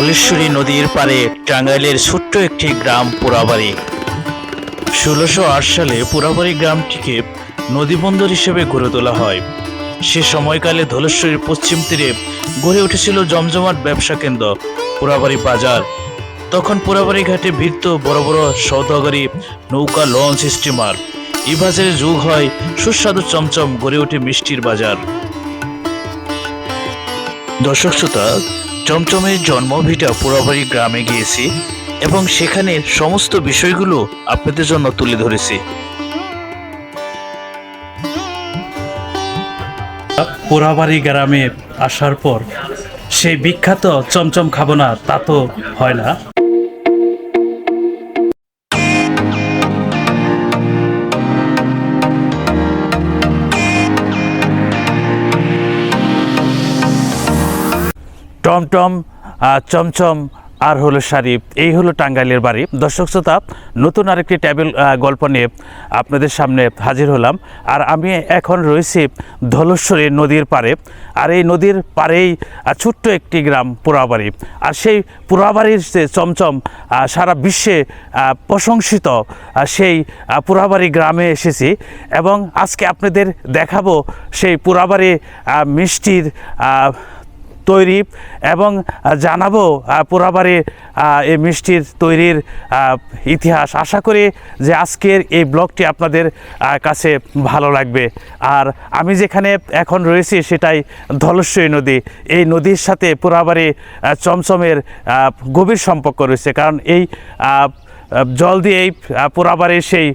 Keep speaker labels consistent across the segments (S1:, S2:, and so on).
S1: ধলেশ্বরী নদীর পারে টাঙ্গাইলের ছোট্ট একটি গ্রাম পোড়াবাড়ি। ষোলোশো সালে পোড়াবাড়ি গ্রামটিকে নদীবন্দর হিসেবে গড়ে তোলা হয়। সে সময়কালে ধলেশ্বরীর পশ্চিম তীরে গড়ে উঠেছিল জমজমাট ব্যবসা কেন্দ্র, পোড়াবাড়ি বাজার। তখন পোড়াবাড়ি ঘাটে ভিড়ত বড় বড় সৌদাগরী নৌকা লঞ্চ স্টিমার। এই বাজারে যুগ হয় সুস্বাদু চমচম গড়ে ওঠে মিষ্টির বাজার। দর্শক শ্রোতা চমচমের জন্মভিটা পোড়াবাড়ি গ্রামে গিয়েছি এবং সেখানে সমস্ত বিষয়গুলো আপনাদের জন্য তুলে ধরেছি।
S2: পোড়াবাড়ি গ্রামে আসার পর সেই বিখ্যাত চমচম খাবনা তা তো হয় না। টমটম চমচম আর হলো শাড়ি এই হলো টাঙ্গাইলের বাড়ি। দর্শক শ্রোতা নতুন আরেকটি ট্যাবেল গল্প নিয়ে আপনাদের সামনে হাজির হলাম। আর আমি এখন রয়েছি ধলেশ্বরী নদীর পাড়ে। আর এই নদীর আহ, ছোট্ট একটি গ্রাম পোড়াবাড়ি আর সেই পোড়াবাড়ির যে চমচম সারা বিশ্বে প্রশংসিত সেই পোড়াবাড়ি গ্রামে এসেছি। এবং আজকে আপনাদের দেখাবো সেই পোড়াবাড়ি মিষ্টির তৈরি এবং জানাব আহ, এই মিষ্টির তৈরির ইতিহাস। আশা করি যে আজকের এই ব্লগটি আপনাদের কাছে ভালো লাগবে। আর আমি যেখানে এখন রয়েছি সেটাই ধলেশ্বরী নদী। এই নদীর সাথে আহ, চমচমের গভীর সম্পর্ক রয়েছে। কারণ এই জল আহ, পোড়াবাড়ির সেই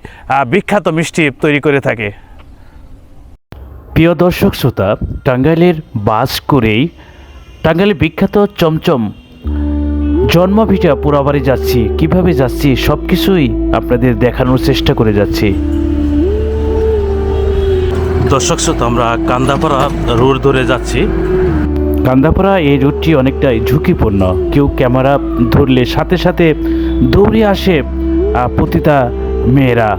S2: বিখ্যাত মিষ্টি তৈরি করে থাকে। প্রিয় দর্শক শ্রোতা টাঙ্গাইলের বাস করেই টাঙ্গাইলের বিখ্যাত চমচম জন্মভিটা পোড়াবাড়ি যাচ্ছি। কীভাবে যাচ্ছি? সব কিছুই আপনাদের দেখানোর চেষ্টা করে যাচ্ছি। দর্শক শ্রোতা আমরা কান্দাপাড়া রোড ধরে যাচ্ছি। কান্দাপাড়া এই রুটটি অনেকটাই ঝুঁকিপূর্ণ। কেউ ক্যামেরা ধরলে সাথে সাথে দৌড়ে আসে পতিতা মেয়েরা।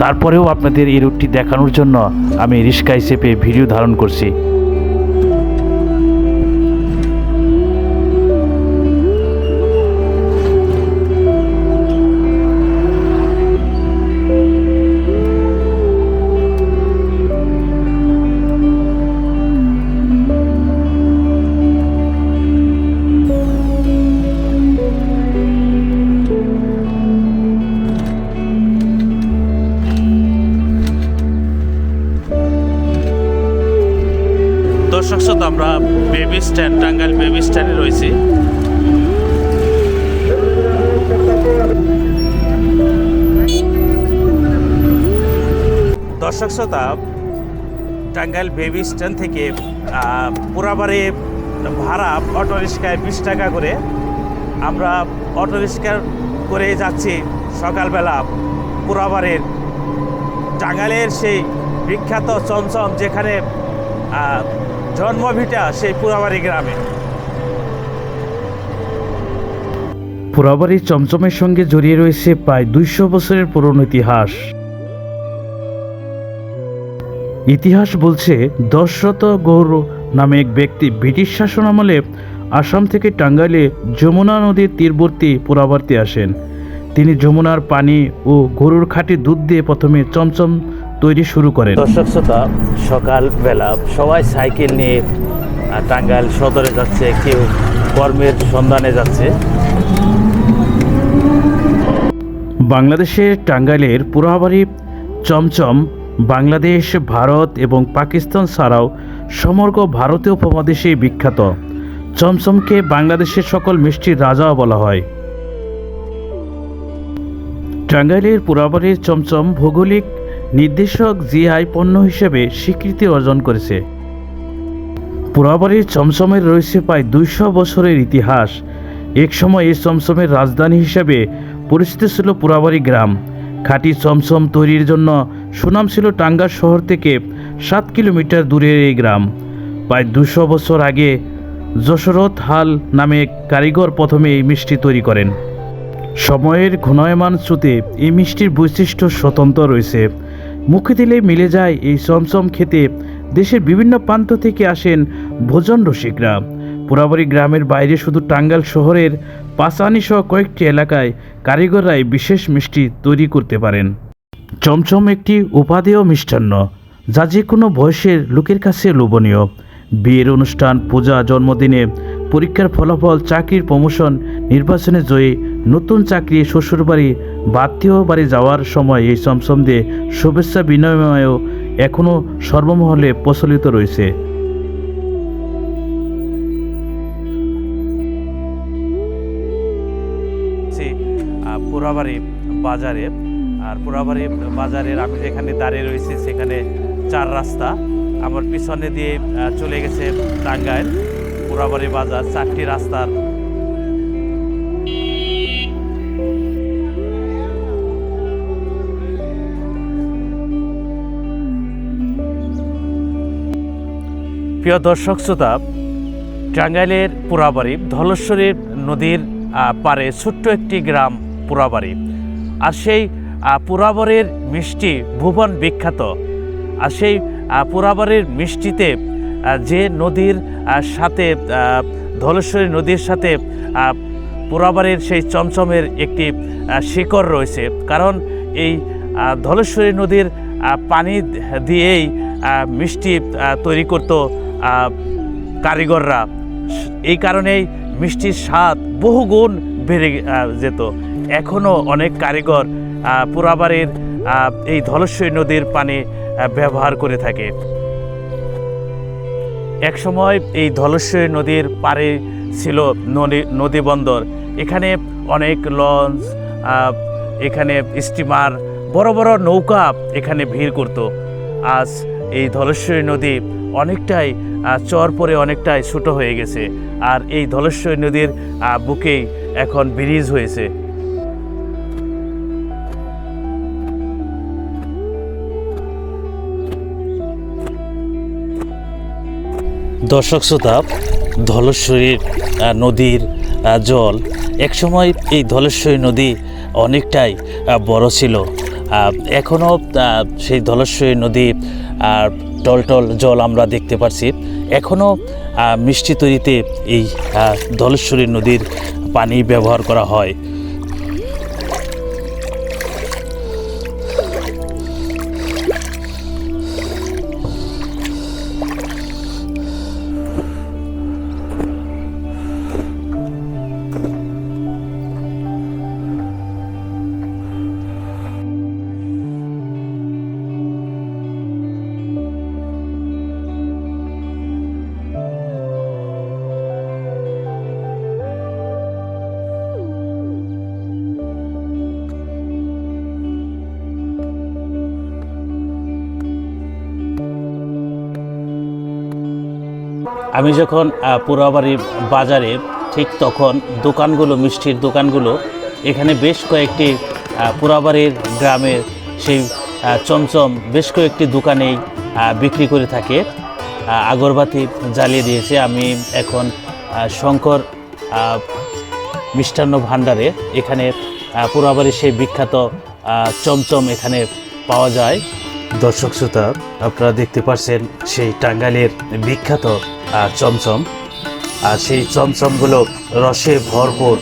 S2: তারপরেও আপনাদের এই রুটটি দেখানোর জন্য আমি রিস্কায় চেপে ভিডিও ধারণ করছি। স্ট্যান্ড, টাঙ্গাইল বেবি স্ট্যান্ডে রয়েছি। দর্শক শ্রোতা, টাঙ্গাইল বেবি স্ট্যান্ড থেকে পোড়াবাড়ি ভাড়া অটো রিক্সায় বিশ টাকা করে আমরা অটো রিক্সা করে যাচ্ছি সকালবেলা পুরাবারের টাঙ্গাইলের সেই বিখ্যাত চমচম যেখানে জন্মভিটা সেই পুরাবাড়ি গ্রামে। পুরাবাড়ি চমচমের সঙ্গে জড়িয়ে রয়েছে প্রায় দুইশো বছরের পুরনো ইতিহাস। ইতিহাস বলছে দশরথ গৌর নামে এক ব্যক্তি ব্রিটিশ শাসন আমলে আসাম থেকে টাঙ্গাইলে যমুনা নদীর তীরবর্তী পোড়াবাড়িতে আসেন। তিনি যমুনার পানি ও গরুর খাঁটি দুধ দিয়ে প্রথমে চমচম তৈরি শুরু করেন। দর্শক শ্রোতা সকালবেলা সবাই সাইকেল নিয়ে টাঙ্গাইল সদরে যাচ্ছে কেউ কর্মের সন্ধানে যাচ্ছে। বাংলাদেশের টাঙ্গাইলের পুরাবাড়ি চমচম বাংলাদেশ ভারত এবং পাকিস্তান ছাড়াও সমগ্র ভারতীয় উপমহাদেশে বিখ্যাত। চমচমকে বাংলাদেশের সকল মিষ্টির রাজাও বলা হয়। টাঙ্গাইলের পুরাবাড়ির চমচম ভৌগোলিক নির্দেশক জিআই পণ্য হিসেবে স্বীকৃতি অর্জন করেছে। পুরাবাড়ির চমচমের রয়েছে প্রায় দুইশো বছরের ইতিহাস। এক সময় এই চমচমের রাজধানী হিসেবে পরিচিত ছিল পুরাবাড়ি গ্রাম। খাঁটি চমচম তৈরির জন্য সুনাম ছিল টাঙ্গা শহর থেকে সাত কিলোমিটার দূরের এই গ্রাম। প্রায় দুশো বছর আগে যশরথ হাল নামে এক কারিগর প্রথমে এই মিষ্টি তৈরি করেন। সময়ের ঘূর্ণয়মান স্রোতে এই মিষ্টির বৈশিষ্ট্য স্বতন্ত্র রয়েছে। মুখে দিলে মিলে যায় এই চমচম খেতে। দেশের বিভিন্ন প্রান্ত থেকে আসেন ভোজন রসিকরা।
S1: পোড়াবাড়ি গ্রামের বাইরে শুধু টাঙ্গাল শহরের পাঁচানি সহ কয়েকটি এলাকায় কারিগররাই বিশেষ মিষ্টি তৈরি করতে পারেন। চমচম একটি উপাদেয় মিষ্টান্ন, যা যে কোনো বয়সের লোকের কাছে লোভনীয়। বিয়ের অনুষ্ঠান, পূজা, জন্মদিনে পরীক্ষার ফলাফল, চাকরির প্রমোশন নির্বাচনে জয়ী, নতুন চাকরি, শ্বশুরবাড়ি বাত্মীয় বাড়ি যাওয়ার সময় এই চমচম দিয়ে শুভেচ্ছা বিনিময়েও এখনও সর্বমহলে প্রচলিত রয়েছে।
S2: পোড়াবাড়ি বাজারে, আর পোড়াবাড়ি বাজারের আমি যেখানে দাঁড়িয়ে রয়েছি সেখানে চার রাস্তা। আমার পিছনে দিয়ে চলে গেছে টাঙ্গাইল। পোড়াবাড়ি বাজার চারটি রাস্তার। প্রিয় দর্শক শ্রোতা টাঙ্গাইলের পোড়াবাড়ি ধলেশ্বরী নদীর পারে ছোট্ট একটি গ্রাম পোড়াবাড়ি আর সেই আহ, পোড়াবাড়ির মিষ্টি ভুবন বিখ্যাত। আর সেই আহ, পোড়াবাড়ির মিষ্টিতে যে নদীর সাথে ধলেশ্বরী নদীর সাথে পোড়াবাড়ির সেই চমচমের একটি শিকড় রয়েছে। কারণ এই ধলেশ্বরী নদীর পানি দিয়েই মিষ্টি তৈরি করতো কারিগররা। এই কারণেই মিষ্টির স্বাদ বহুগুণ বেড়ে যেত। এখনও অনেক কারিগর পোড়াবাড়ির এই ধলেশ্বরী নদীর পানি ব্যবহার করে থাকে। একসময় এই ধলেশ্বরী নদীর পাড়ে ছিল নদী নদী বন্দর। এখানে অনেক লঞ্চ এখানে স্টিমার, বড় বড় নৌকা এখানে ভিড় করত। আজ এই ধলেশ্বরী নদী অনেকটাই চর পরে অনেকটাই ছোট হয়ে গেছে। আর এই ধলেশ্বরী নদীর বুকেই এখন ব্রিজ হয়েছে। দর্শক শ্রোতা ধলেশ্বরীর নদীর জল, একসময় এই ধলেশ্বরী নদী অনেকটাই বড় ছিল। এখনও সেই ধলেশ্বরী নদী টলটল জল আমরা দেখতে পাচ্ছি এখনও মিষ্টি তৈরিতে এই ধলেশ্বরী নদীর পানি ব্যবহার করা হয়। আমি যখন আহ, পোড়াবাড়ি বাজারে ঠিক তখন দোকানগুলো মিষ্টির দোকানগুলো এখানে বেশ কয়েকটি পুরাবাড়ির গ্রামের সেই চমচম বেশ কয়েকটি দোকানেই বিক্রি করে থাকে। আগরবাতি জ্বালিয়ে দিয়েছে আমি এখন শঙ্কর মিষ্টান্ন ভাণ্ডারে। এখানে পুরাবাড়ির সেই বিখ্যাত চমচম এখানে পাওয়া যায়। দর্শক শ্রোতা আপনারা দেখতে পাচ্ছেন সেই টাঙ্গাইলের বিখ্যাত চমচম। আর সেই চমচমগুলো রসে ভরপুর।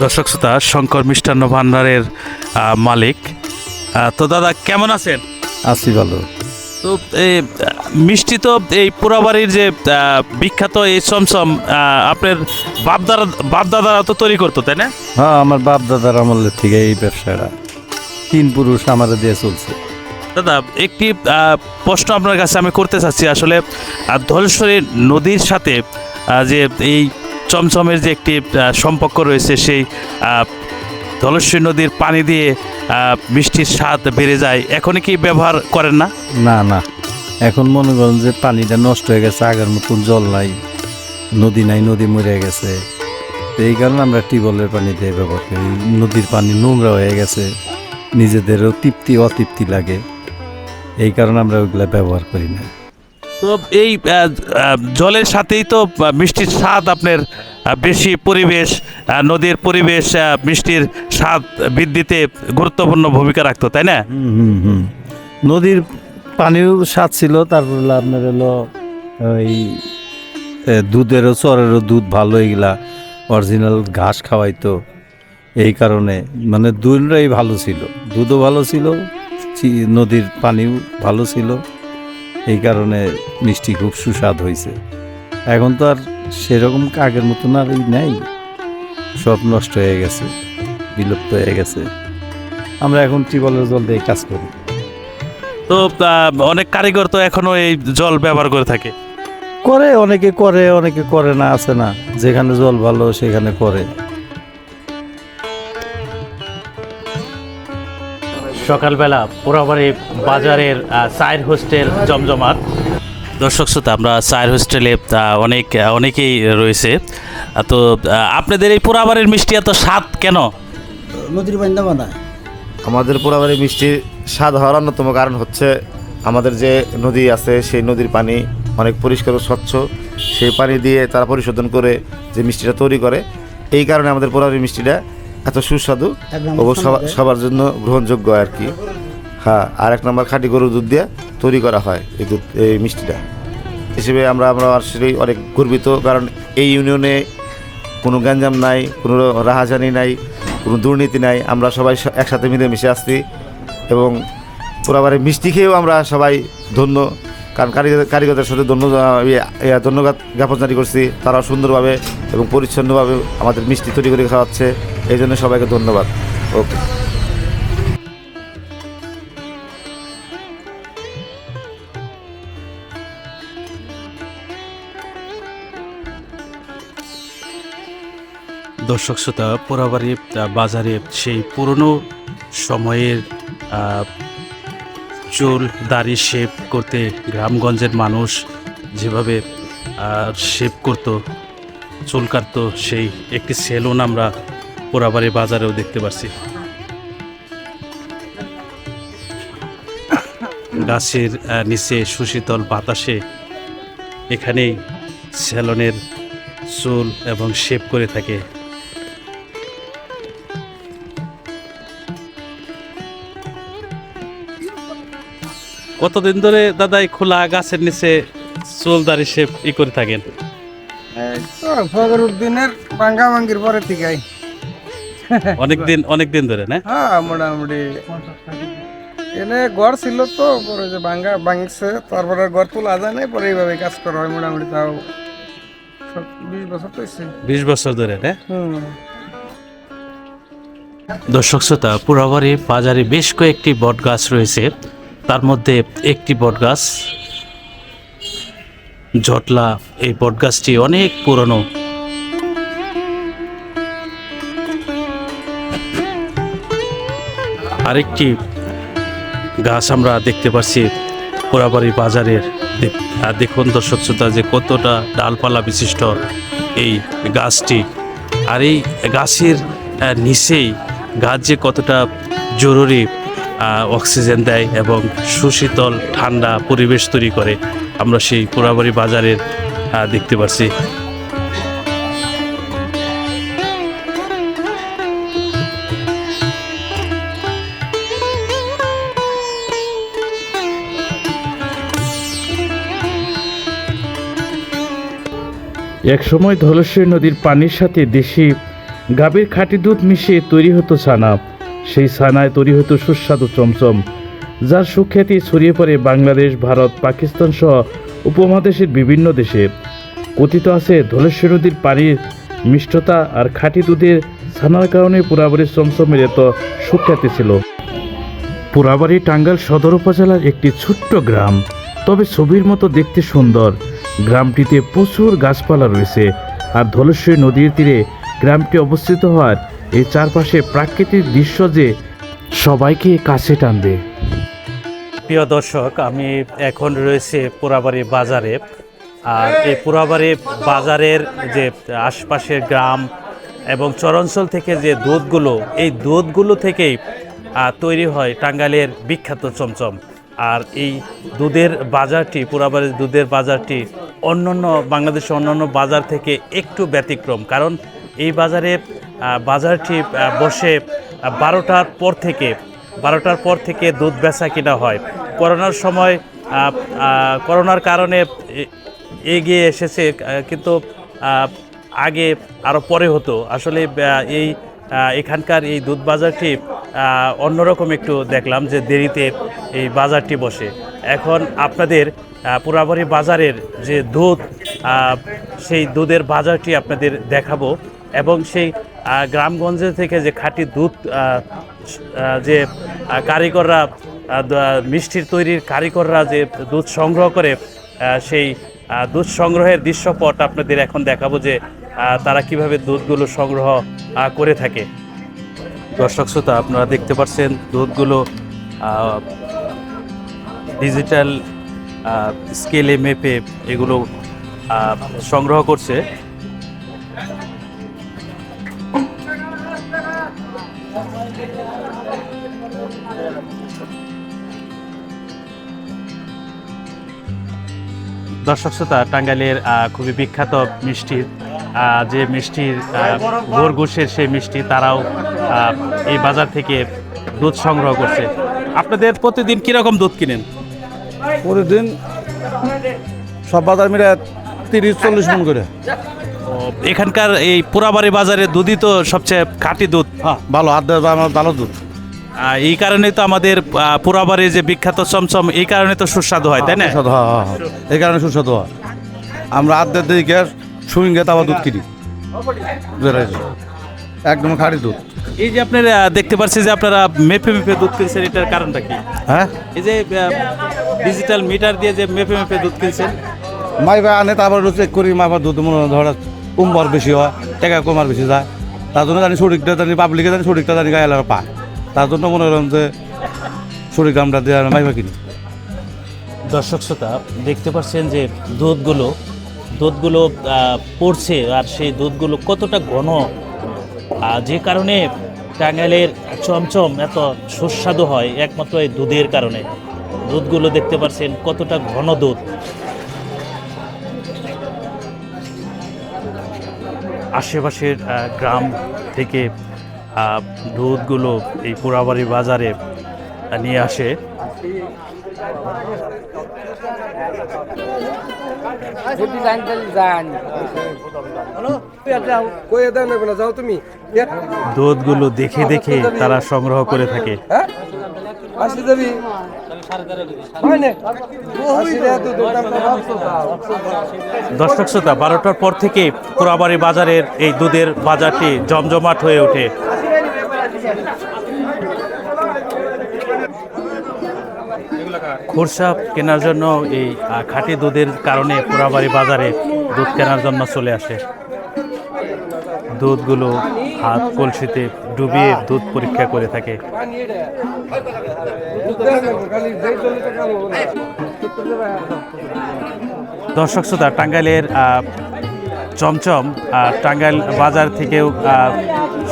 S2: দর্শক শ্রোতা শঙ্কর মিষ্টান্ন ভাণ্ডারের আহ, মালিক। তো দাদা কেমন আছেন?
S3: আছি ভালো।
S2: তো এই মিষ্টি তো এই পোড়াবাড়ির যে বিখ্যাত এই চমচম আপনার বাপদাদা বাপদাদারা তো তৈরি করতো তাই না?
S3: হ্যাঁ আমার বাপ দাদার আমলের থেকে এই ব্যবসাটা। তিন পুরুষ আমার দিয়ে চলছে।
S2: দাদা একটি প্রশ্ন আপনার কাছে আমি করতে চাচ্ছি। আসলে ধলেশ্বরী নদীর সাথে যে এই চমচমের যে একটি সম্পর্ক রয়েছে সেই ধলেশ্বরী নদীর পানি দিয়ে মিষ্টির স্বাদ বেড়ে যায়। এখনই কি ব্যবহার করেন না?
S3: না না। এখন মনে করেন যে পানিটা নষ্ট হয়ে গেছে, আগের মতন জল নাই, নদী নাই, নদী মরে গেছে। এই কারণে আমরা টিউবওয়েলের পানি দিয়ে ব্যবহার করি। নদীর পানি নোংরা হয়ে গেছে, নিজেদেরও তৃপ্তি, অতৃপ্তি লাগে। এই কারণে আমরা ওইগুলো ব্যবহার করি না।
S2: তো এই জলের সাথেই তো মিষ্টির স্বাদ আপনার বেশি পরিবেশ নদীর পরিবেশ মিষ্টির স্বাদ বৃদ্ধিতে গুরুত্বপূর্ণ ভূমিকা রাখতো, তাই না?
S3: নদীর পানিও স্বাদ ছিল, তারপর আপনার হলো ওই দুধেরও, চরেরও দুধ ভালো, এগুলা অরিজিনাল ঘাস খাওয়াইতো। এই কারণে মানে দুধটাই ভালো ছিল। দুধও ভালো ছিল নদীর পানিও ভালো ছিল। এই কারণে মিষ্টি খুব সুস্বাদ হয়েছে। এখন তো আর সেরকম আগের মতন আর এই নাই। সব নষ্ট হয়ে গেছে বিলুপ্ত হয়ে গেছে। আমরা এখন টিউবওয়েলের জল দিয়ে কাজ করি।
S2: তো অনেক কারিগর তো এখনও এই জল ব্যবহার করে থাকে।
S3: করে অনেকে করে অনেকে করে না আছে না। যেখানে জল ভালো সেখানে করে।
S2: সকালবেলা পোড়াবাড়ি বাজারের চায়ের হোস্টেল জমজমাট। দর্শক শ্রোতা আমরা চায়ের হোস্টেলে অনেক অনেকেই রয়েছে। তো আপনাদের এই পোড়াবাড়ির মিষ্টি এত স্বাদ কেন?
S4: নদীর বানায়
S5: আমাদের পোড়াবাড়ি মিষ্টির স্বাদ হওয়ার অন্যতম কারণ হচ্ছে আমাদের যে নদী আছে সেই নদীর পানি অনেক পরিষ্কার ও স্বচ্ছ। সেই পানি দিয়ে তারা পরিশোধন করে যে মিষ্টিটা তৈরি করে। এই কারণে আমাদের পোড়াবাড়ি মিষ্টিটা এত সুস্বাদু। ও সবা- সবার জন্য গ্রহণযোগ্য আর কি। হ্যাঁ আর এক নম্বর খাঁটি গরুর দুধ দিয়ে তৈরি করা হয় এই দুধ এই মিষ্টিটা। হিসেবে আমরা আমরা আসলেই অনেক গর্বিত কারণ এই ইউনিয়নে কোনো গ্যাঞ্জাম নাই কোনো রাহাজানি নাই কোনো দুর্নীতি নাই। আমরা সবাই একসাথে মিলেমিশে আসছি এবং পুরাবারে মিষ্টি খেয়েও আমরা সবাই ধন্য। কারণ কারিগর, কারিগরদের সাথে ইয়ে- ইয়ে ধন্যবাদ জ্ঞাপন জারি করছি। তারা সুন্দরভাবে এবং পরিচ্ছন্নভাবে আমাদের মিষ্টি তৈরি করে খাওয়াচ্ছে। এই জন্য সবাইকে ধন্যবাদ। ওকে।
S2: দর্শক শ্রোতা, পোড়াবাড়ি বাজারে সেই পুরনো সময়ের চুল, দাড়ি শেপ করতে গ্রামগঞ্জের মানুষ যেভাবে শেপ করত, চুল কাটতো, সেই একটি সেলুন আমরা পোড়াবাড়ি বাজারেও দেখতে পাচ্ছি গাছের নিচে সুশীতল বাতাসে এখানেই সেলনের চুল এবং শেপ করে থাকে। কতদিন ধরে দাদা এই খোলা গাছের নিচে চুল দাড়ি শেপ ই করে থাকেন?
S6: ফগর উদ্দিনের ভাঙ্গা ভাঙ্গির পরে থেকেই।
S2: অনেক দিন অনেক দিন ধরে না?
S6: হ্যাঁ মোটামুটি। এনে ঘর ছিল তো পরে যে ভাঙ্গা ভাঙছে তারপরে ঘর তোলা যায় না পরে এইভাবে কাজ করা হয় মোটামুটি তাও বিশ বছর
S2: ধরে না? দর্শক শ্রোতা পুরাবাড়ি বাজারে বেশ কয়েকটি বট গাছ রয়েছে। তার মধ্যে একটি বট গাছ জটলা। এই বট গাছটি অনেক পুরনো। আরেকটি গাছ আমরা দেখতে পাচ্ছি পোড়াবাড়ি বাজারের। আর দেখুন দর্শক শ্রোতা, যে কতটা ডালপালা বিশিষ্ট এই গাছটি। আর এই গাছের নিচেই গাছ যে কতটা জরুরি অক্সিজেন দেয় এবং সুশীতল ঠান্ডা পরিবেশ তৈরি করে। আমরা সেই পোড়াবাড়ি বাজারের দেখতে পাচ্ছি একসময় ধলেশ্বরী নদীর পানির সাথে দেশি গাভীর খাঁটি দুধ মিশিয়ে তৈরি হতো ছানা সেই ছানায় তৈরি হতো সুস্বাদু চমচম, যার সুখ্যাতি ছড়িয়ে পড়ে বাংলাদেশ, ভারত, পাকিস্তান সহ উপমহাদেশের বিভিন্ন দেশে। কথিত আছে, ধলেশ্বরী নদীর পানির মিষ্টতা আর খাঁটি দুধের ছানার কারণে পুরাবাড়ির চমচমের এত সুখ্যাতি ছিল। পুরাবাড়ি টাঙ্গাল সদর উপজেলার একটি ছোট্ট গ্রাম, তবে ছবির মতো দেখতে সুন্দর। গ্রামটিতে প্রচুর গাছপালা রয়েছে, আর ধলেশ্বরী নদীর তীরে গ্রামটি অবস্থিত হওয়ার এই চারপাশে প্রাকৃতিক দৃশ্য যে সবাইকে কাছে টানবে। প্রিয় দর্শক, আমি এখন রয়েছে পোড়াবাড়ি বাজারে। আর এই পুরাবাড়ি বাজারের যে আশপাশের গ্রাম এবং চরাঞ্চল থেকে যে দুধগুলো, এই দুধগুলো থেকেই তৈরি হয় টাঙ্গাইলের বিখ্যাত চমচম। আর এই দুধের বাজারটি পুরাবাড়ির দুধের বাজারটি অন্যান্য বাংলাদেশের অন্যান্য বাজার থেকে একটু ব্যতিক্রম। কারণ এই বাজারে বাজারটি বসে বারোটার পর থেকে, বারোটার পর থেকে দুধ বেচা কিনা হয়। করোনার সময় করোনার কারণে এগিয়ে এসেছে কিন্তু আগে আরও পরে হতো। আসলে এই এখানকার এই দুধ বাজারটি অন্যরকম একটু দেখলাম যে দেরিতে এই বাজারটি বসে। এখন আপনাদের পুরাবাড়ি বাজারের যে দুধ সেই দুধের বাজারটি আপনাদের দেখাবো। এবং সেই গ্রামগঞ্জে থেকে যে খাঁটি দুধ যে কারিগররা মিষ্টির তৈরির কারিগররা যে দুধ সংগ্রহ করে সেই দুধ সংগ্রহের দৃশ্যপট আপনাদের এখন দেখাবো যে তারা কীভাবে দুধগুলো সংগ্রহ করে থাকে। দর্শক শ্রোতা, আপনারা দেখতে পাচ্ছেন দুধগুলো ডিজিটাল স্কেলে মেপে এগুলো সংগ্রহ করছে। দর্শক শ্রোতা টাঙ্গাইলের খুবই বিখ্যাত মিষ্টির যে মিষ্টির গোরগুশের সেই মিষ্টি তারাও এই বাজার থেকে দুধ সংগ্রহ করছে। আপনাদের প্রতিদিন কীরকম দুধ কিনেন?
S7: প্রতিদিন সব বাজার মিলে তিরিশ চল্লিশ মন করে।
S2: এখানকার এই পুরাবাড়ি বাজারে দুধই তো সবচেয়ে খাঁটি দুধ।
S7: হ্যাঁ ভালো হাত ভালো দুধ।
S2: এই কারণে তো আমাদের পুরাবাড়ির যে বিখ্যাত চমচম এই কারণে তো সুস্বাদু হয় তাই না?
S7: সুস্বাদু হ্যাঁ হ্যাঁ হ্যাঁ। এই কারণে সুস্বাদু হয়। আমরা আদ্যের দিকে সুইং গে তারপর দুধ কিনি। একদম খাঁটি দুধ।
S2: এই যে আপনারা দেখতে পাচ্ছি যে আপনারা মেপে মেপে দুধ কিনছেন এটার কারণটা কি?
S7: হ্যাঁ?
S2: এই যে ডিজিটাল মিটার দিয়ে যে মেপে মেপে দুধ কিনছেন।
S7: মাই ভাই আনে তারপর চেক করি মাইবার দুধ মনে হয় ধরা কুম্বর বেশি হয় টাকা কমার বেশি যায়। তার জন্য জানি সঠিকটা জানি পাবলিকে জানি সঠিকটা জানি গায়ে পায়। তার জন্য মনে করেন যে দামটা দিয়ে মাইবা কিনি।
S2: দর্শক শ্রোতা, দেখতে পাচ্ছেন যে দুধগুলো দুধগুলো পড়ছে আর সেই দুধগুলো কতটা ঘন। যে কারণে টাঙ্গাইলের চমচম এত সুস্বাদু হয়, একমাত্র এই দুধের কারণে। দুধগুলো দেখতে পাচ্ছেন কতটা ঘন দুধ। আশেপাশের গ্রাম থেকে দুধগুলো এই পোড়াবাড়ি বাজারে নিয়ে আসে। দুধগুলো দেখে দেখে তারা সংগ্রহ করে থাকে। দর্শক শ্রোতা, বারোটার পর থেকে পোড়াবাড়ি বাজারের এই দুধের বাজারটি জমজমাট হয়ে ওঠে। খোরসা কেনার জন্য এই খাঁটি দুধের কারণে পোড়াবাড়ি বাজারে দুধ কেনার জন্য চলে আসে। দুধগুলো হাত কলসিতে ডুবিয়ে দুধ পরীক্ষা করে থাকে। দর্শক শ্রোতা, টাঙ্গাইলের চমচম টাঙ্গাইল বাজার থেকেও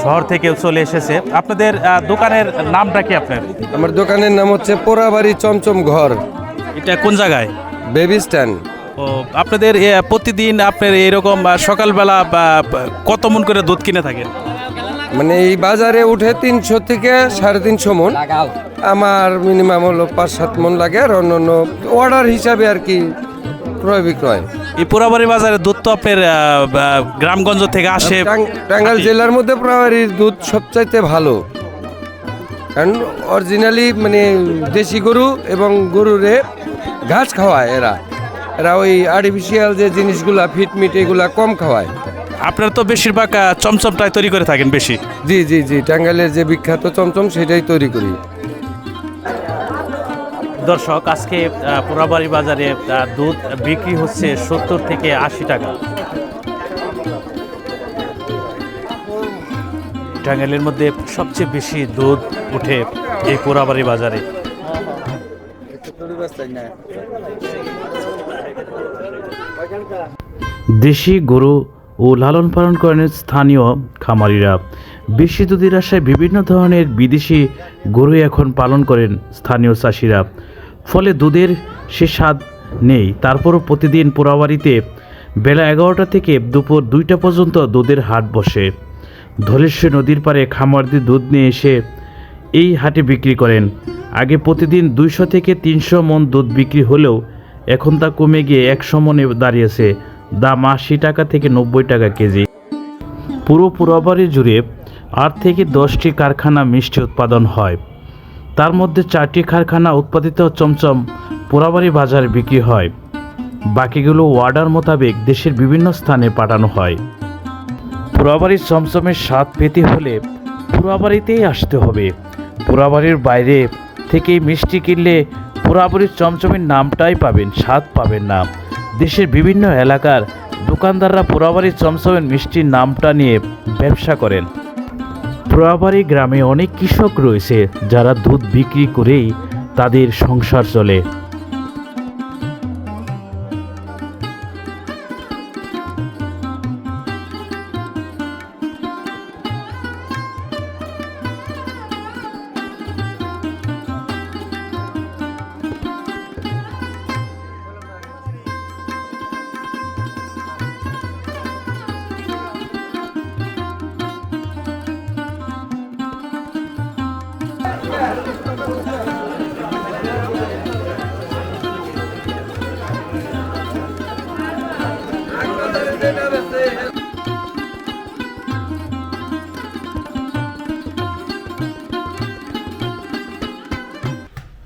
S2: শহর থেকেও চলে এসেছে। আপনাদের দোকানের নামটা কি আপনার?
S6: আমার দোকানের নাম হচ্ছে পোড়াবাড়ি চমচম ঘর।
S2: এটা কোন জায়গায়?
S6: Baby stand.
S2: ও আপনাদের প্রতিদিন আপনার এরকম সকালবেলা কত মন করে দুধ কিনে থাকেন?
S6: মানে এই বাজারে উঠে তিনশো থেকে সাড়ে তিনশো মন। আমার মিনিমাম হলো পাঁচ সাত মন লাগে আর অন্য অন্য অর্ডার হিসাবে আর কি ক্রয় বিক্রয়।
S2: এই পোড়াবাড়ি বাজারে দুধ তো আপনার গ্রামগঞ্জ থেকে আসে।
S6: টাঙ্গাইল জেলার মধ্যে পোড়াবাড়ির দুধ সবচাইতে ভালো। কারণ অরিজিনালি মানে দেশি গরু এবং গরুরে ঘাস খাওয়ায় এরা। এরা ওই আর্টিফিশিয়াল যে জিনিসগুলা ফিট মিট এগুলা কম খাওয়ায়।
S2: আপনারা তো বেশিরভাগ চমচমটাই তৈরি করে থাকেন বেশি।
S6: জি জি জি টাঙ্গাইলের যে বিখ্যাত চমচম সেটাই তৈরি করি।
S2: দর্শক, আজকে পোড়াবাড়ি বাজারে দুধ বিক্রি হচ্ছে সত্তর থেকে আশি টাকা। টাঙ্গাইলের মধ্যে সবচেয়ে বেশি দুধ উঠে এই পোড়াবাড়ি বাজারে। দেশি গরু ও লালন পালন করেন স্থানীয় খামারিরা। বেশি দুধের আশায় বিভিন্ন ধরনের বিদেশি গরু এখন পালন করেন স্থানীয় চাষিরা। ফলে দুধের সে স্বাদ নেই। তারপরও প্রতিদিন পোড়াবাড়িতে বেলা এগারোটা থেকে দুপুর দুইটা পর্যন্ত দুধের হাট বসে। ধলেশ্বরী নদীর পাড়ে খামারদের দুধ নিয়ে এসে এই হাটে বিক্রি করেন। আগে প্রতিদিন দুইশো থেকে তিনশো মন দুধ বিক্রি হলেও এখন তা কমে গিয়ে একশো মনে দাঁড়িয়েছে। দাম আশি টাকা থেকে নব্বই টাকা কেজি। পুরো পুরোবাড়ি জুড়ে আট থেকে দশটি কারখানা মিষ্টি উৎপাদন হয়। তার মধ্যে চারটি কারখানা উৎপাদিত চমচম পোড়াবাড়ি বাজারে বিক্রি হয়। বাকিগুলো ওয়ার্ডার মোতাবেক দেশের বিভিন্ন স্থানে পাঠানো হয়। পোড়াবাড়ির চমচমের স্বাদ পেতে হলে পোড়াবাড়িতেই আসতে হবে। পোড়াবাড়ির বাইরে থেকে মিষ্টি কিনলে পোড়াবাড়ির চমচমের নামটাই পাবেন, স্বাদ পাবেন না। দেশের বিভিন্ন এলাকার দোকানদাররা পোড়াবাড়ির চমচমের মিষ্টির নামটা নিয়ে ব্যবসা করেন। পোড়াবাড়ি গ্রামে অনেক কৃষক রয়েছে যারা দুধ বিক্রি করেই তাদের সংসার চলে।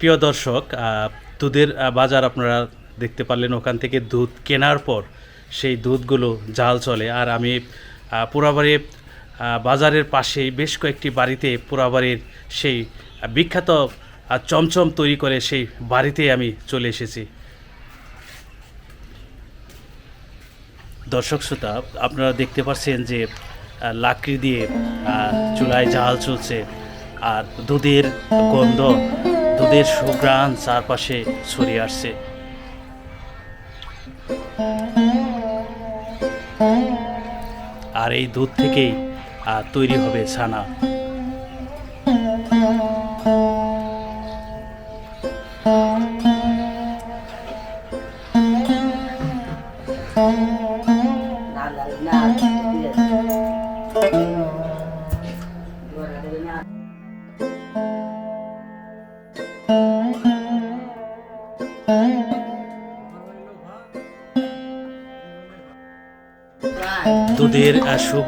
S2: প্রিয় দর্শক দুধের বাজার আপনারা দেখতে পারলেন, ওখান থেকে দুধ কেনার পর সেই দুধগুলো জাল চলে। আর আমি পোড়াবাড়ি বাজারের পাশেই বেশ কয়েকটি বাড়িতে পোড়াবাড়ির সেই বিখ্যাত চমচম তৈরি করে সেই বাড়িতে আমি চলে এসেছি। দর্শক শ্রোতা, আপনারা দেখতে পাচ্ছেন যে লাকড়ি দিয়ে চুলায় জাল চলছে। আর দুধের গন্ধ দুধের সুগ্রাণ চারপাশে ছড়িয়ে আসছে। আর এই দুধ থেকেই তৈরি হবে ছানা।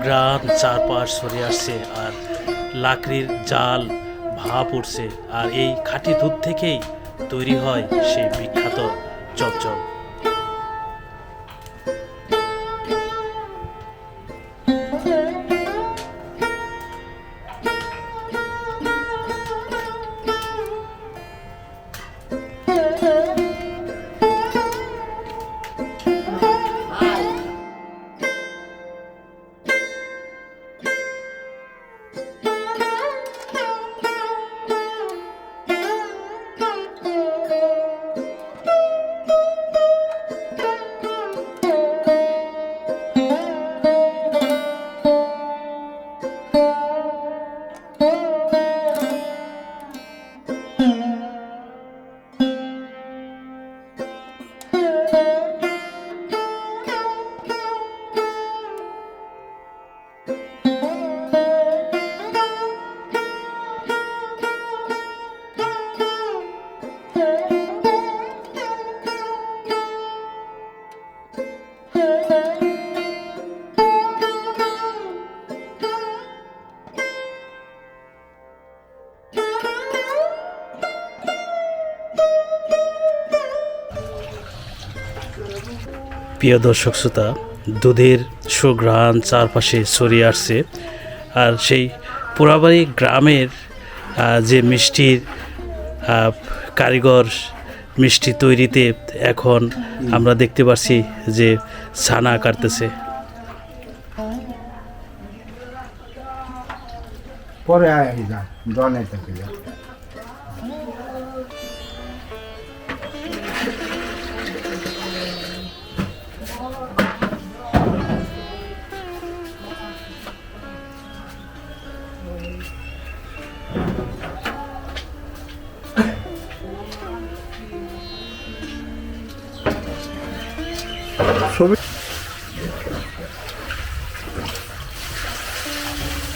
S2: সুঘ্রাণ চারপাশ সরে আসছে আর লাকড়ির জাল ভাপ উঠছে। আর এই খাঁটি দুধ থেকেই তৈরি হয় সেই বিখ্যাত চমচম প্রিয় দর্শক শ্রোতা, দুধের সুঘ্রাণ চারপাশে ছড়িয়ে আসছে আর সেই পোড়াবাড়ি গ্রামের যে মিষ্টির কারিগর মিষ্টি তৈরিতে এখন আমরা দেখতে পাচ্ছি যে ছানা কাটতেছে।
S4: পরে আয়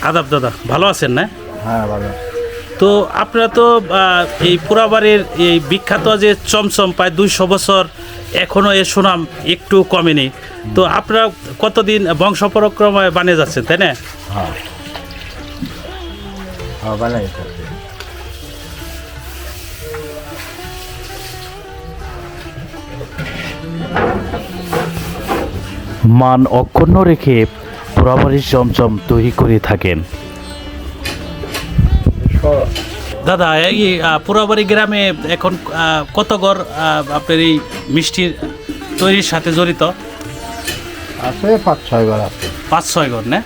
S2: আদাব দাদা ভালো আছেন না?
S4: হ্যাঁ ভালো।
S2: তো আপনারা তো এই পুরাবাড়ির এই বিখ্যাত যে চমচম প্রায় দুইশো বছর এখনও এর সুনাম একটু কমেনি। তো আপনারা কতদিন বংশ পরক্রমায় বানিয়ে যাচ্ছেন তাই না?
S4: হ্যাঁ। হ্যাঁ
S1: মান অক্ষুণ্ণ রেখে পুরাবাড়ির চমচম তৈরি করে থাকেন।
S2: দাদা এই পুরাবাড়ি গ্রামে এখন কত ঘর আপনার এই মিষ্টির তৈরির সাথে জড়িত?
S4: আছে পাঁচ ছয় বার আছে।
S2: পাঁচ ছয় ঘর না?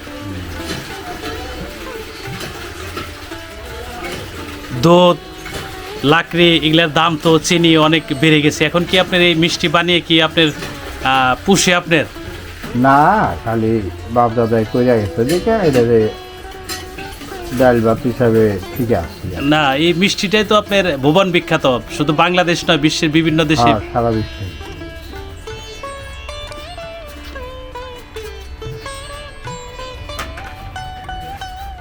S2: দুধ লাকড়ি এগুলার দাম তো চিনি অনেক বেড়ে গেছে। এখন কি আপনার এই মিষ্টি বানিয়ে কি আপনার পুষে আপনার?
S4: না খালি বাপ দাদাই কইরা গেছে দেখে এটা যে ডাল ভাত হিসাবে ঠিক আছে
S2: না এই মিষ্টিটাই তো আপনার ভুবন বিখ্যাত। শুধু বাংলাদেশ নয় বিশ্বের বিভিন্ন দেশে।
S4: হ্যাঁ সারা বিশ্বে।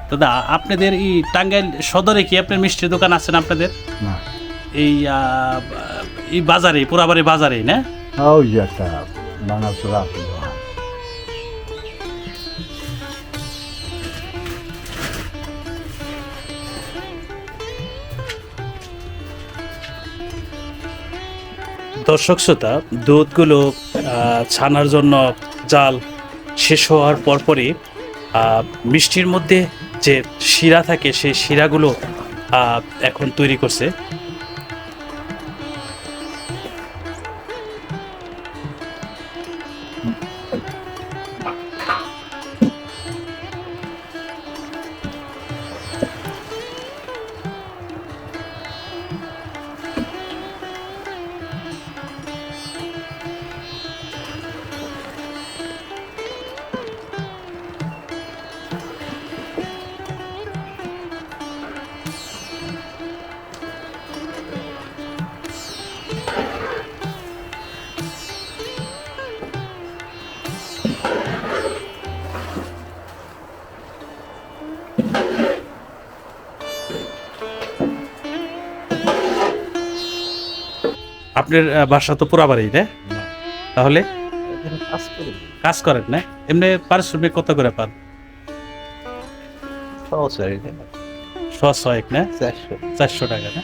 S2: দাদা আপনাদের এই টাঙ্গাইল সদরে কি আপনার মিষ্টির দোকান আছেন আপনাদের?
S4: না।
S2: এই এই বাজারে পুরাবাড়ি বাজারে না?
S4: ওই যে একটা বানাচোরা
S2: দর্শক শ্রোতা দুধগুলো ছানার জন্য জাল শেষ হওয়ার পরপরই মিষ্টির মধ্যে যে শিরা থাকে, সেই শিরাগুলো এখন তৈরি করছে। আপনার বাসা তো পুরাবাড়ি না? তাহলে? কাজ করেন। না? এমনি পারিশ্রমিক কত করে পান? ছয় ছয়েক না? চারশো টাকা না?